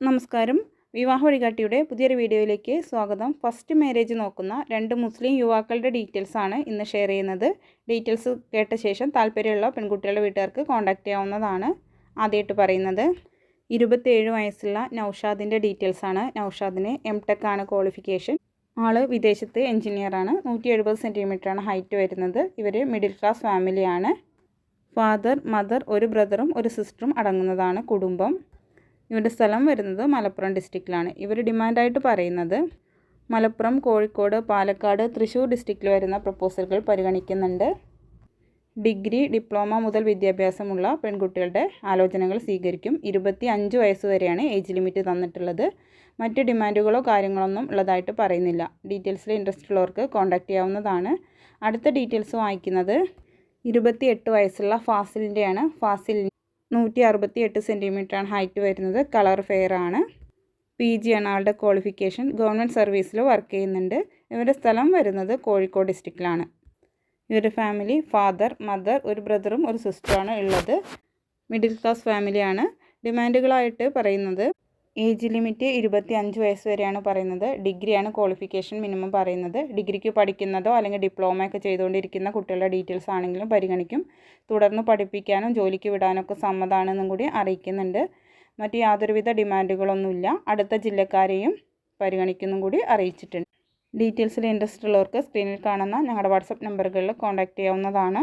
നമസ്കാരം. വിവാഹ വഴികാട്ടിയുടെ പുതിയൊരു വീഡിയോയിലേക്ക് സ്വാഗതം. ഫസ്റ്റ് മാരേജ് നോക്കുന്ന രണ്ട് മുസ്ലിം യുവാക്കളുടെ ഡീറ്റെയിൽസ് ആണ് ഇന്ന് ഷെയർ ചെയ്യുന്നത്. ഡീറ്റെയിൽസ് കേട്ട ശേഷം താല്പര്യമുള്ള പെൺകുട്ടികളുടെ വീട്ടുകാർക്ക് കോൺടാക്റ്റ് ചെയ്യാവുന്നതാണ് ആദ്യമായിട്ട് പറയുന്നത്. ഇരുപത്തേഴ് വയസ്സുള്ള നൗഷാദിന്റെ ഡീറ്റെയിൽസ് ആണ്. നൗഷാദിന് എം ടെക് ആണ് ക്വാളിഫിക്കേഷൻ ആൾ വിദേശത്ത് എഞ്ചിനീയറാണ് നൂറ്റി എഴുപത് സെന്റിമീറ്ററാണ് ഹൈറ്റ് വരുന്നത്. ഇവർ മിഡിൽ ക്ലാസ് ഫാമിലിയാണ് ഫാദർ മദർ ഒരു ബ്രദറും ഒരു സിസ്റ്ററും അടങ്ങുന്നതാണ് കുടുംബം. ഇവരുടെ സ്ഥലം വരുന്നത് മലപ്പുറം ഡിസ്ട്രിക്റ്റിലാണ് ഇവർ ഡിമാൻഡായിട്ട് പറയുന്നത് മലപ്പുറം കോഴിക്കോട് പാലക്കാട് തൃശ്ശൂർ ഡിസ്ട്രിക്റ്റിൽ വരുന്ന പ്രപ്പോസലുകൾ പരിഗണിക്കുന്നുണ്ട്. ഡിഗ്രി ഡിപ്ലോമ മുതൽ വിദ്യാഭ്യാസമുള്ള പെൺകുട്ടികളുടെ ആലോചനകൾ സ്വീകരിക്കും. ഇരുപത്തി അഞ്ച് വയസ്സ് വരെയാണ് ഏജ് ലിമിറ്റ് തന്നിട്ടുള്ളത്. മറ്റ് ഡിമാൻഡുകളോ കാര്യങ്ങളൊന്നും ഉള്ളതായിട്ട് പറയുന്നില്ല. ഡീറ്റെയിൽസിൽ ഇൻട്രസ്റ്റ് ഉള്ളവർക്ക് കോൺടാക്റ്റ് ചെയ്യാവുന്നതാണ്. അടുത്ത ഡീറ്റെയിൽസ് വായിക്കുന്നത് ഇരുപത്തി എട്ട് വയസ്സുള്ള ഫാസിലിന്റെയാണ്. ഫാസിൽ നൂറ്റി അറുപത്തി എട്ട് സെന്റിമീറ്ററാണ് ഹൈറ്റ് വരുന്നത്. കളർ ഫെയർ ആണ്. പി. ജി. ആണ് ആളുടെ ക്വാളിഫിക്കേഷൻ ഗവൺമെന്റ് സർവീസിൽ വർക്ക് ചെയ്യുന്നുണ്ട്. ഇവരുടെ സ്ഥലം വരുന്നത് കോഴിക്കോട് ഡിസ്ട്രിക്റ്റിലാണ്. ഇവരുടെ ഫാമിലി ഫാദർ മദർ ഒരു ബ്രദറും ഒരു സിസ്റ്ററുമാണ് ഉള്ളത്. മിഡിൽ ക്ലാസ് ഫാമിലിയാണ്. ഡിമാൻഡുകളായിട്ട് പറയുന്നത് ഏജ് ലിമിറ്റ് ഇരുപത്തി അഞ്ച് വയസ്സ് വരെയാണ് പറയുന്നത്. ഡിഗ്രിയാണ് ക്വാളിഫിക്കേഷൻ മിനിമം പറയുന്നത്. ഡിഗ്രിക്ക് പഠിക്കുന്നതോ അല്ലെങ്കിൽ ഡിപ്ലോമ ഒക്കെ ചെയ്തുകൊണ്ടിരിക്കുന്ന കുട്ടികളുടെ ഡീറ്റെയിൽസ് ആണെങ്കിലും പരിഗണിക്കും. തുടർന്ന് പഠിപ്പിക്കാനും ജോലിക്ക് വിടാനൊക്കെ സമ്മതമാണെന്നും കൂടി അറിയിക്കുന്നുണ്ട്. മറ്റ് യാതൊരുവിധ ഡിമാൻഡുകളൊന്നുമില്ല. അടുത്ത ജില്ലക്കാരെയും പരിഗണിക്കുന്നും കൂടി അറിയിച്ചിട്ടുണ്ട്. ഡീറ്റെയിൽസിൽ ഇൻട്രസ്റ്റ് ഉള്ളവർക്ക് സ്ക്രീനിൽ കാണുന്ന ഞങ്ങളുടെ വാട്സപ്പ് നമ്പറുകളിൽ കോൺടാക്റ്റ് ചെയ്യാവുന്നതാണ്.